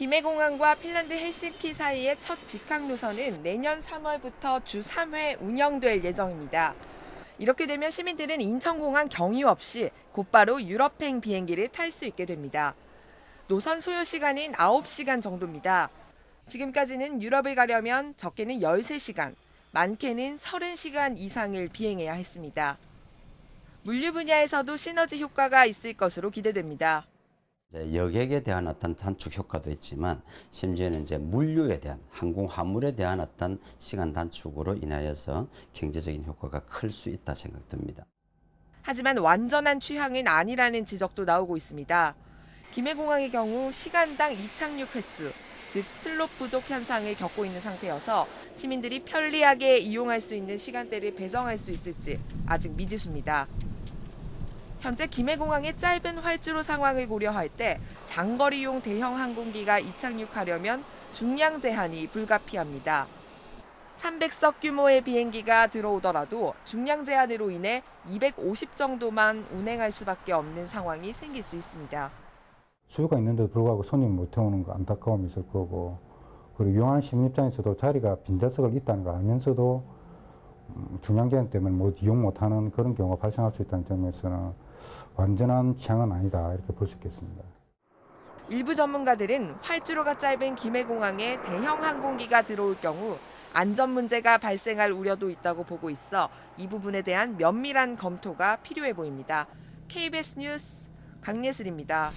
김해공항과 핀란드 헬싱키 사이의 첫 직항 노선은 내년 3월부터 주 3회 운영될 예정입니다. 이렇게 되면 시민들은 인천공항 경유 없이 곧바로 유럽행 비행기를 탈 수 있게 됩니다. 노선 소요 시간은 9시간 정도입니다. 지금까지는 유럽을 가려면 적게는 13시간, 많게는 30시간 이상을 비행해야 했습니다. 물류 분야에서도 시너지 효과가 있을 것으로 기대됩니다. 여객에 대한 어떤 단축 효과도 있지만 심지어는 이제 물류에 대한 항공 화물에 대한 어떤 시간 단축으로 인하여서 경제적인 효과가 클 수 있다 생각됩니다. 하지만 완전한 취향은 아니라는 지적도 나오고 있습니다. 김해공항의 경우 시간당 이착륙 횟수, 즉 슬롯 부족 현상을 겪고 있는 상태여서 시민들이 편리하게 이용할 수 있는 시간대를 배정할 수 있을지 아직 미지수입니다. 현재 김해공항의 짧은 활주로 상황을 고려할 때 장거리용 대형 항공기가 이착륙하려면 중량 제한이 불가피합니다. 300석 규모의 비행기가 들어오더라도 중량 제한으로 인해 250 정도만 운행할 수밖에 없는 상황이 생길 수 있습니다. 수요가 있는데도 불구하고 손님 못 태우는 거 안타까움이 있을 거고 그리고 이용하는 시민 입장에서도 자리가 빈좌석을 있다는 걸 알면서도 음, 중량 제한 때문에 못 이용 못하는 그런 경우가 발생할 수 있다는 점에서는 완전한 취향은 아니다 이렇게 볼 수 있겠습니다. 일부 전문가들은 활주로가 짧은 김해공항에 대형 항공기가 들어올 경우 안전 문제가 발생할 우려도 있다고 보고 있어 이 부분에 대한 면밀한 검토가 필요해 보입니다. KBS 뉴스 강예슬입니다.